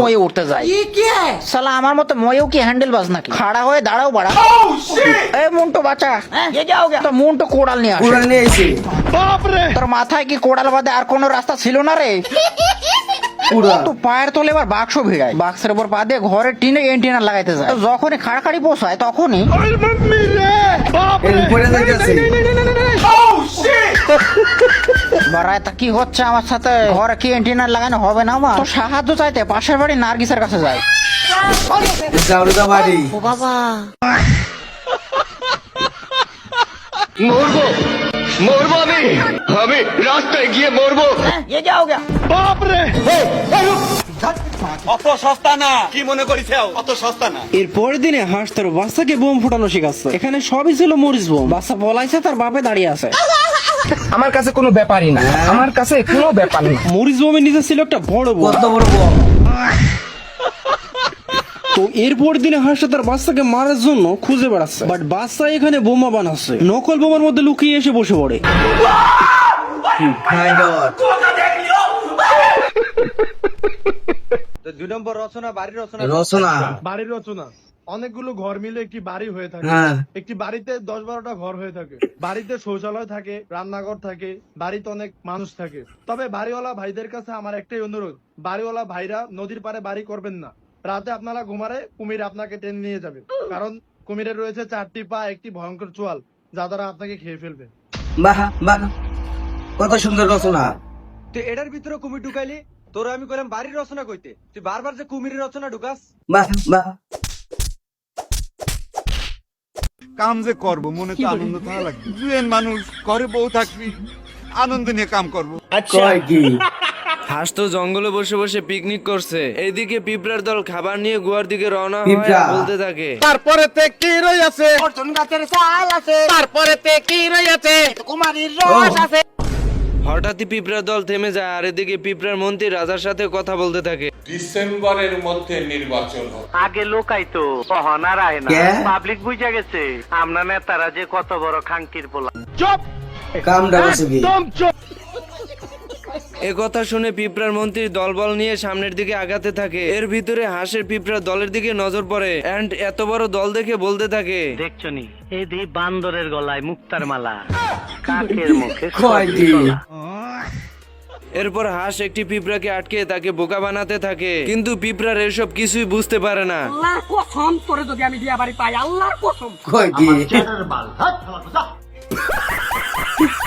ময়ে উঠতে আমার ময়েও কি খাড়া হয়ে দাঁড়াও বাড়া। হ্যাঁ? কোড়াল মাথায় কি কোড়াল আর কোনো রাস্তা ছিল না রে? তো পায়ের তোলে এবার বাক্স ভিড়ায় বাক্সের উপর পা দিয়ে টিনে এন্টিনা লাগাইতে যায়। যখনই খাড়াখাড়ি পোষায় তখনই এর উপরে যাইতেছে বারায় তা কি হচ্ছে আমার সাথে ঘরে কি এন্টিনা লাগানো হবে না আমার তো সাহায্য চাইতে পাশের বাড়ি নার্গিসের কাছে যায় জাউরুদা বাড়ি ও বাবা মরবো মরবো আমি আমি রাস্তায় গিয়ে মরবো ये क्या हो गया অত সস্তা না কি মনে করিস অত সস্তা না এর পরের দিনে হাঁস তার বাচ্চাকে বোম ফুটানো শিখাচ্ছে এখানে সবই ছিল মরিচ বোম বাচ্চা পলাইছে তার বাপে দাঁড়িয়ে আছে আমার কাছে কোনো ব্যাপারই না। আমার কাছে কোনো ব্যাপার না। মরিচ বোমের নিচে ছিল একটা বড় কত বড় বম তো এরপর দিনে তার বাচ্চাকে মারার জন্য খুঁজে বেড়াচ্ছে। বাট বাচ্চা এখানে বোমা বানাচ্ছে। নকল বোমার মধ্যে লুকিয়ে এসে বসে পড়ে। দুই নম্বর রচনা বাড়ির রচনা। রচনা। বাড়ির রচনা। অনেকগুলো ঘর মিলে একটি বাড়ি হয়ে থাকে। হ্যাঁ। একটি বাড়িতে দশ বারোটা ঘর হয়ে থাকে। বাড়িতে শৌচালয় থাকে রান্নাঘর থাকে বাড়িতে অনেক মানুষ থাকে। তবে বাড়িওয়ালা ভাইদের কাছে আমার একটাই অনুরোধ বাড়িওয়ালা ভাইরা নদীর পাড়ে বাড়ি করবেন না। রাতে আপনারা ঘুমারে কুমির আপনাকে টেনে নিয়ে যাবে। কারণ কুমিরের রয়েছে চারটি পা একটি ভয়ঙ্কর চোয়াল যা দ্বারা আপনাকে খেয়ে ফেলবে। বাহ বাহ। কত সুন্দর রচনা। তুই এটার ভিতরে কুমির ঢুকাইলি তোর আমি কইলাম বাড়ির রচনা কইতে। তুই বারবার যে কুমিরের রচনা ঢুকাস। বাহ বাহ। কাম যে করব মনে তো আনন্দ থাকা লাগবে। জুয়েন মানুষ ঘরে বউ থাকবি আনন্দ নিয়ে কাম করব। কয় কি? হাঁস তো জঙ্গলে বসে বসে পিকনিক করছে। এইদিকে পিঁপড়ার দল খাবার নিয়ে গুয়ার দিকে রওনা হয়। আর বলতে থাকে। তারপরে তে কি রই আছে? অর্জুন গাছের চাল আছে। তারপরে তে কি রই আছে? কুমারীর রস আছে। হঠাৎই পিঁপড়ার দল থেমে যায় আর এদিকে পিঁপড়ার মন্ত্রী রাজার সাথে কথা বলতে থাকে। ডিসেম্বরের মধ্যে নির্বাচন আগে লোকাই তো অহনার আয় না। পাবলিক বুঝে গেছে আমরা নেতারা যে কত বড় খাঙ্কির পোলা। কাম কথা শুনে পিঁপড়ার মন্ত্রীর দলবল নিয়ে সামনের দিকে আগাতে থাকে। এর ভিতরে হাঁসের পিঁপড়ার দলের দিকে নজর পড়ে অ্যান্ড এত বড় দল দেখে বলতে থাকে। দেখছ নি এই দি বান্দরের গলায় মুক্তার মালা। কাকের মুখে এরপর হাঁস একটি পিঁপড়াকে আটকে তাকে বোকা বানাতে থাকে। কিন্তু পিঁপড়ার এসব কিছুই বুঝতে পারে না। কয় কি